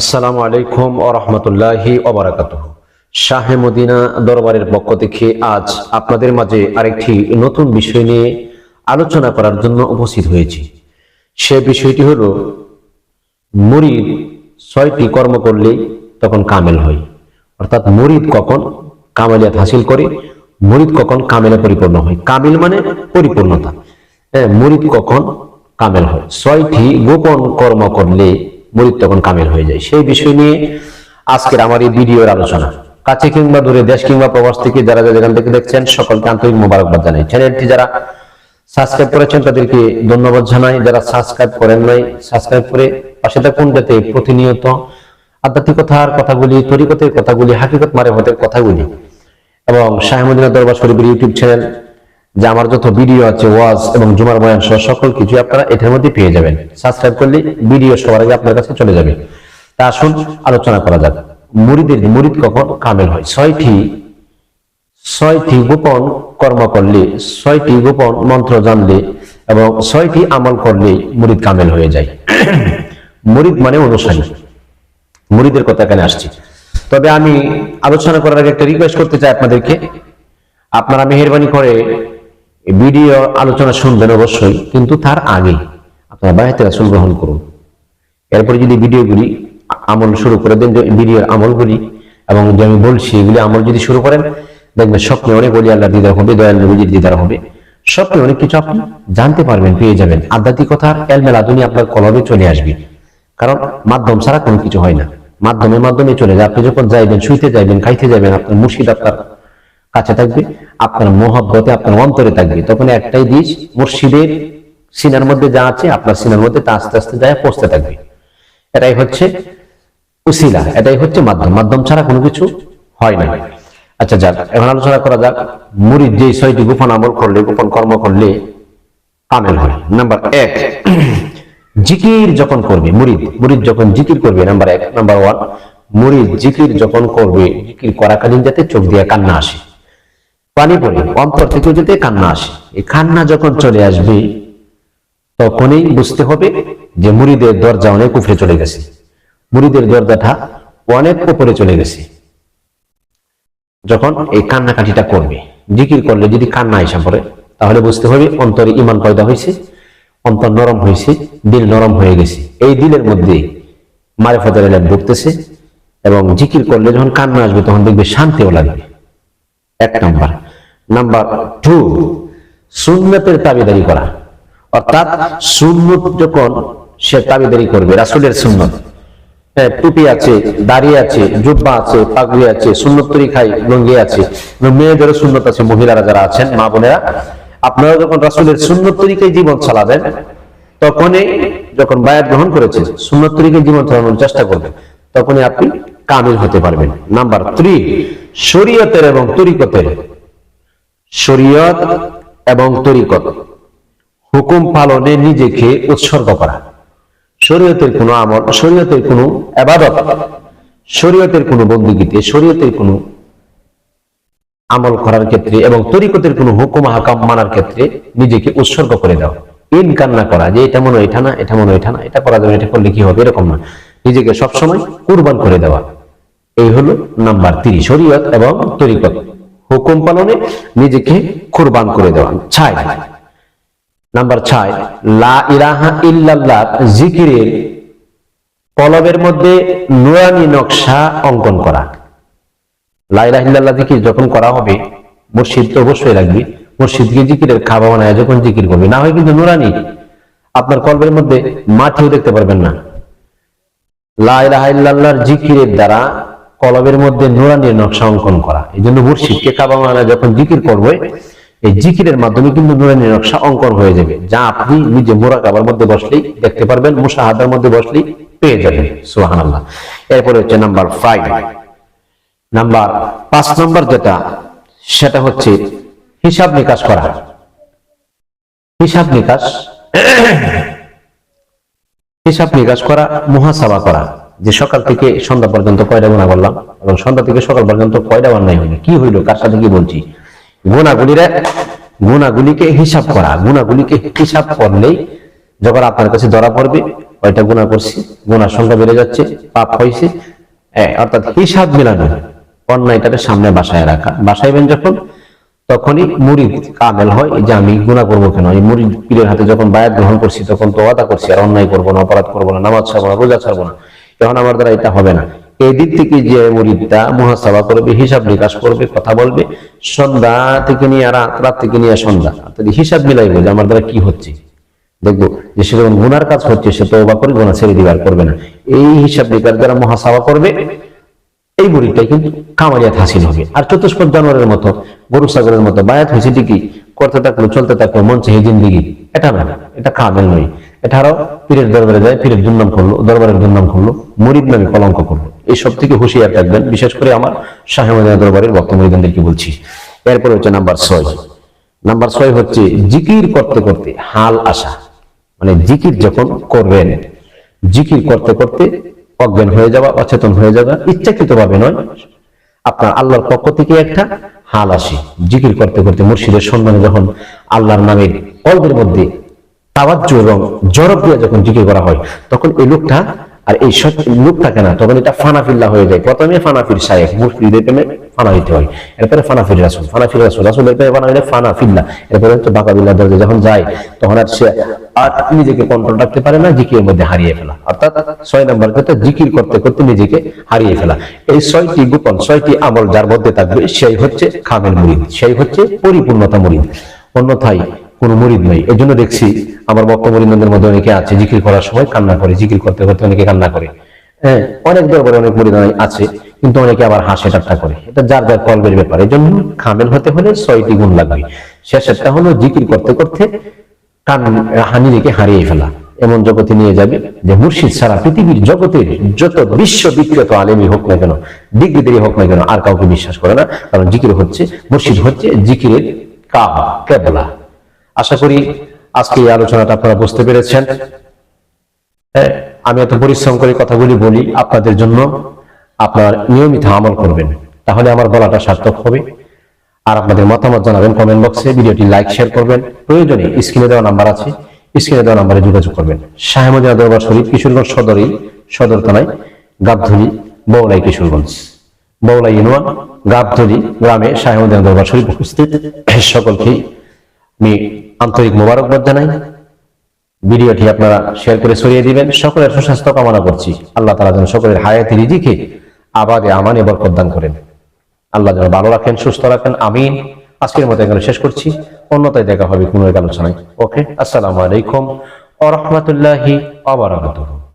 আসসালামু আলাইকুম ও রহমতুল্লাহি ওবরাকাত শাহে মদিনা দরবারের পক্ষ থেকে আজ আপনাদের মাঝে আরেকটি নতুন বিষয় নিয়ে আলোচনা করার জন্য উপস্থিত হয়েছি। সে বিষয়টি হলো, মুরিদ ছয়টি কর্ম করলে তখন কামেল হয়। অর্থাৎ মুরিদ কখন কামালিয়াত হাসিল করে, মুরিদ কখন কামেলে পরিপূর্ণ হয়। কামিল মানে পরিপূর্ণতা। হ্যাঁ মুরিদ কখন কামেল হয়। ছয়টি গোপন কর্ম করলে মুরিদ তখন কামেল হয়ে যায়। সেই বিষয় নিয়ে আজকের আমার এই ভিডিওর আলোচনা। কাছে কিংবা দূরে, দেশ কিংবা প্রবাস থেকে যারা যেখান থেকে দেখছেন, সকলকে আন্তরিক মোবারকবাদ জানাই। চ্যানেলটি যারা সাবস্ক্রাইব করেছেন, তাদেরকে ধন্যবাদ জানাই। যারা সাবস্ক্রাইব করেন নাই সাবস্ক্রাইব করে পাশে থাকুন যাতে প্রতিনিয়ত আধ্যাত্মিকতার কথাগুলি, তরিকতের কথাগুলি, হাকিকত মারেফতের কথাগুলি এবং শাহমুদিনা দরবার শরীফের ইউটিউব চ্যানেল যে আমার যত ভিডিও আছে ওয়াজ এবং জুমার বয়ান সহ সকল কিছু আপনারা এটার মধ্যে পেয়ে যাবেন। সাবস্ক্রাইব করলে ভিডিও সবার আগে আপনার কাছে চলে যাবে। তা আসুন, আলোচনা করা যাক। মুরিদের মুরিদ কখন? কামেল হয়। ছয়টি ছয়টি গোপন কর্ম করলে, ছয়টি গোপন মন্ত্র জানলে এবং ছয়টি আমল করলে মুরিদ কামেল হয়ে যায়। মুরিদ মানে অনুসারী। মুরিদের কথা এখানে আসছি। তবে আমি আলোচনা করার আগে একটা রিকোয়েস্ট করতে চাই আপনাদেরকে। আপনারা মেহরবানি করে ভিডিও আলোচনা শুনবেন অবশ্যই, কিন্তু তার আগে আপনারা বাইরে রাসুল গ্রহণ করুন। এরপরে যদি ভিডিওগুলি আমল শুরু করে দেন ভিডিওর আমলগুলি এবং যে আমি বলছি, এগুলি আমল যদি শুরু করেন, দেখবেন স্বপ্নে অনেক বলি আল্লাহ দিদার হবে, দয়াল নবীজির দিদার হবে। স্বপ্নে অনেক কিছু আপনি জানতে পারবেন, পেয়ে যাবেন। আধ্যাত্মিকতার এলমেল আধুনি আপনার কলমে চলে আসবে। কারণ মাধ্যম ছাড়া কোনো কিছু হয় না। মাধ্যমে মাধ্যমে চলে যায়। আপনি যখন যাইবেন, শুইতে যাইবেন, খাইতে যাবেন আপনার মুর্শিদ আপনার কাছে থাকবে। আপনার মোহব্বতে, আপনার অন্তরে থাকবে। তখন একটাই দিস মুর্শিদের সিনার মধ্যে যা আছে, আপনার সিনার মধ্যে তা আস্তে আস্তে যায়, পৌঁছতে থাকবে। এটাই হচ্ছে উসিলা, এটাই হচ্ছে মাধ্যম। মাধ্যম ছাড়া কোনো কিছু হয় না। আচ্ছা যাক, এখন আলোচনা করা যাক। মুড়ির যে ছয়টি গোপন আমল করলে, গোপন কর্ম করলে কামেল হয়। নাম্বার এক, জিকির যখন করবে, মুরিদ মুরিদ যখন জিকির করবে, নাম্বার এক, নাম্বার ওয়ান, মুরিদ জিকির যখন করবে, জিকির করাকালীন যাতে চোখ দিয়ে কান্না আসে। পানি পড়ে, অন্তর থেকেও যাতে কান্না আসে, এই কান্না যখন চলে আসবে, তখনই বুঝতে হবে যে মুরিদের দরজা অনেক উপরে চলে গেছে। মুরিদের দরজাটা অনেক উপরে চলে গেছে। যখন এই কান্নাকাটিটা করবে, জিকির করলে যদি কান্না এসে পড়ে, তাহলে বুঝতে হবে অন্তরে ইমান পয়দা হয়েছে, অন্তর নরম হয়েছে, দিল নরম হয়ে গেছে। এই দিলের মধ্যে মারে মারেফতের এলাম ঢুকতেছে এবং জিকির করলে যখন কান্না আসবে, তখন দেখবে শান্তিও লাগবে। এক নাম্বার। নাম্বার টু সুন্নতের তাবিদারি করা। অর্থাৎ সুন্নত যখন সে তাবিদারি করবে রাসুলের সুন্নত। হ্যাঁ, টুপি আছে দাড়ি আছে জুব্বা আছে পাগড়ি আছে সুন্নত তরিকাই লঙ্গি আছে। মেয়েদেরও সুন্নত আছে মহিলারা যারা আছেন মা বোনেরা। আপনারা যখন রাসুলের সুন্নত তরিকায় জীবন চালাবেন তখনই যখন বায়াত গ্রহণ করেছে সুন্নত তরিকায় জীবন চালানোর চেষ্টা করবেন তখনই আপনি কামিল হতে পারবেন। নাম্বার থ্রি শরীয়তের এবং তরিকতের শরীয়ত এবং তরিকত। হুকুম পালনে নিজেকে উৎসর্গ করা। শরীয়তের কোনো আমল, শরীয়তের কোনো আবাদত শরীয়তের কোনো বন্দীগীতে শরীয়তের কোনো আমল করার ক্ষেত্রে এবং তরিকতের কোনো হুকুম হাকাম মানার ক্ষেত্রে নিজেকে উৎসর্গ করে দাও। ইন কান্না করা, যে এটা মনে এটা না, এটা মনে এটা না, এটা করা যাবে এটা করলে কি হবে, এরকম না। নিজেকে সবসময় কুরবান করে দেওয়া। এই হলো নাম্বার তিরিশ শরীয়ত এবং তরিকত। হুকুম পালনে নিজেকে কুরবান করে দেওয়া। ছাই নাম্বার ছয়, লা ইলাহা ইল্লাল্লাহ, জিকিরের কলবের মধ্যে নুরানি নকশা অঙ্কন করা। লা ইলাহা ইল্লাল্লাহ জিকির যখন করা হবে মসজিদ তো অবশ্যই রাখবি, মুর্শিদকে জিকিরের খাওয়া বানায় যখন জিকির করবে। না হয় কিন্তু নুরানি, আপনার কলবের মধ্যে মাটিও দেখতে পারবেন না। লা ইলাহা ইল্লাল্লাহর জিকিরের দ্বারা কলবের মধ্যে নুরানির নকশা অঙ্কন করা। এই জন্য মুর্শিদকে কাবা মানা যখন জিকির করবে, এই জিকিরের মাধ্যমে কিন্তু নুরানি নকশা অঙ্কন হয়ে যাবে, যা আপনি নিজে মোরা কাবার মধ্যে বসলেই দেখতে পারবেন মুসাহাদার মধ্যে বসলেই পেয়ে যাবেন। সুহান আল্লাহ এরপরে হচ্ছে নাম্বার ফাইভ নাম্বার পাঁচ নম্বর যেটা, সেটা হচ্ছে হিসাব নিকাশ করা। হিসাব নিকাশ হিসাব নিকাশ করা, মহাসাবা করা। যে সকাল থেকে সন্ধ্যা পর্যন্ত কয়টা গুণা করলাম? এবং সন্ধ্যা থেকে সকাল পর্যন্ত কয়টা অন্যায় হইল? কি হইল? কার সাথে কি বলছি? গুণাগুলিরে গুণাগুলিকে হিসাব করা গুণাগুলিকে হিসাব করলেই যখন আপনার কাছে ধরা পড়বে কয়টা গুণা করছি? গুণার সংখ্যা বেড়ে যাচ্ছে পাপ হয়েছে হ্যাঁ, অর্থাৎ হিসাব মিলানো অন্যায়টাকে সামনে বাসায় রাখা। বাসাইবেন যখন তখনই মুরিদ কামেল হয় যে আমি গুণা করব কেন? এই মুরিদ পীরের হাতে যখন বায়াত গ্রহণ করছি তখন তো ওয়াদা করছি আর অন্যায় করব না অপরাধ করব না নামাজ ছাড়বো না রোজা ছাড়বো না। এখন আমার দ্বারা এটা হবে না। এই দিক থেকে যে মুরিদটা মহাসভা করবে, হিসাব নিকাশ করবে, কথা বলবে, সন্ধ্যা থেকে নিয়ে রাত রাত থেকে নিয়ে সন্ধ্যা। অর্থাৎ হিসাব মিলাইবে যে আমার দ্বারা কি হচ্ছে। দেখব যে সে যখন গুনার কাজ হচ্ছে, সে তো বা করে গুণা ছেড়ে দিবার করবে না। এই হিসাব নিকাশ দ্বারা মহাসভা করবে, এই বুড়িটাই কিন্তু কামালিয়াত হাসিল হবে। আর চতুষ্পদ জানোয়ারের মতো, গরু সাগরের মতো, বায়াত হয়েছে ঠিকই, করতে থাকল, চলতে থাকল, মন চাহে জিন্দিগি, এটা না, এটা কামেল নয়। এটারও পীরের দরবারে যায়, পীরের দুর্নাম করল, দরবারের দুর্নাম করল, মরিদ নামে কলঙ্ক করল। এইসব থেকে হুঁশিয়ার থাকবেন বিশেষ করে আমার শাহেমদিনা দরবারের বক্ত মরিদানদেরকে বলছি। এরপর হচ্ছে নাম্বার ছয়। নাম্বার ছয় হচ্ছে জিকির করতে করতে হাল আসা। মানে জিকির যখন করবেন, জিকির করতে করতে অজ্ঞান হয়ে যাওয়া, অচেতন হয়ে যাওয়া ইচ্ছাকৃত ভাবে নয়। আপনার আল্লাহর পক্ষ থেকে একটা হাল আসে। জিকির করতে করতে মুর্শিদের সম্মানে যখন আল্লাহর নামের কল্পের মধ্যে তাওয়াজ্জু এবং জনপ্রিয় যখন জিকির করা হয়, তখন এই লোকটা আর এই লোক থাকে না তখন এটা ফানাফিল্লা হয়ে যায়। প্রথমে ফানাফির সাহেব মুর্শিদের প্রেমে ফানা হইতে হয়। এরপরে ফানাফির রাসুল ফানাফির রাসুল, রাসুলের প্রেমে ফানা হইলে ফানাফিল্লা। এরপরে হচ্ছে বাকাবিল্লা দরজা যখন যায়, তখন আর সে আর নিজেকে কন্ট্রোল রাখতে পারে না জিকির মধ্যে হারিয়ে ফেলা। অর্থাৎ ছয় নম্বর কথা জিকির করতে করতে নিজেকে হারিয়ে ফেলা। এই ছয়টি গোপন, ছয়টি আমল যার মধ্যে থাকবে, সেই হচ্ছে খামেল মুরিদ, সেই হচ্ছে পরিপূর্ণতা মুরিদ। অন্যথায় কোনো মরিদ নাই। এই জন্য দেখছি আমার বক্তব্য মরিদদের মধ্যে অনেকে আছে, জিকির করার সময় কান্না করে, জিকির করতে করতে অনেকে কান্না করে। হ্যাঁ অনেক দরবারে অনেক মরিদ আছে, কিন্তু অনেকে আবার হাসে ঠাট্টা করে। এটা যার যার কলবের ব্যাপার। এই জন্য খামেল হতে হলে ছয়টি গুণ লাগবে শেষেরটা হলো জিকির করতে করতে কান নিজেকে হারিয়ে ফেলা। এমন জগতে নিয়ে যাবে যে মুর্শিদ সারা পৃথিবীর জগতের যত বিশ্ব বিখ্যাত আলেমই হোক না কেন, ডিগ্রিদেরই হোক না কেন, আর কাউকে বিশ্বাস করে না। কারণ জিকির হচ্ছে, মুর্শিদ হচ্ছে জিকিরের কাবা, কেবলা। আশা করি আজকে এই আলোচনাটা আপনারা বুঝতে পেরেছেন। হ্যাঁ, আমি এত পরিশ্রম করে কথাগুলি বলি আপনাদের জন্য আপনার নিয়মিত আমল করবেন। তাহলে আমার বলাটা সার্থক হবে। আর আপনাদের মতামত জানাবেন কমেন্ট বক্সে ভিডিওটি লাইক শেয়ার করবেন। প্রয়োজনে স্ক্রিনে দেওয়া নাম্বার আছে। স্ক্রিনে দেওয়া নাম্বারে যোগাযোগ করবেন। শাহেমদিনা দরবার শরীফ কিশোরগঞ্জ সদরই সদর থানায় গাবধলি বৌলাই কিশোরগঞ্জ। বৌলাই ইউনিয়ন গাবধলি গ্রামে শাহেমদিনা দরবার শরীফ উপস্থিত। সকলকেই আমি আন্তরিক মোবারকবাদ জানাই। ভিডিওটি আপনারা শেয়ার করে ছড়িয়ে দিবেন। সকলের সুস্বাস্থ্য কামনা করছি। আল্লাহ তালা যেন সকলের হায়াতি রিজিকে, আবাদে আমানে বরকত দান করেন। আল্লাহ যেন ভালো রাখেন, সুস্থ রাখেন। আমিন। আজকের মতো এখানে শেষ করছি। অন্যতায় দেখা হবে কোনো এক আলোচনায়। ওকে, আসসালামু আলাইকুম আ রহমতুল্লাহি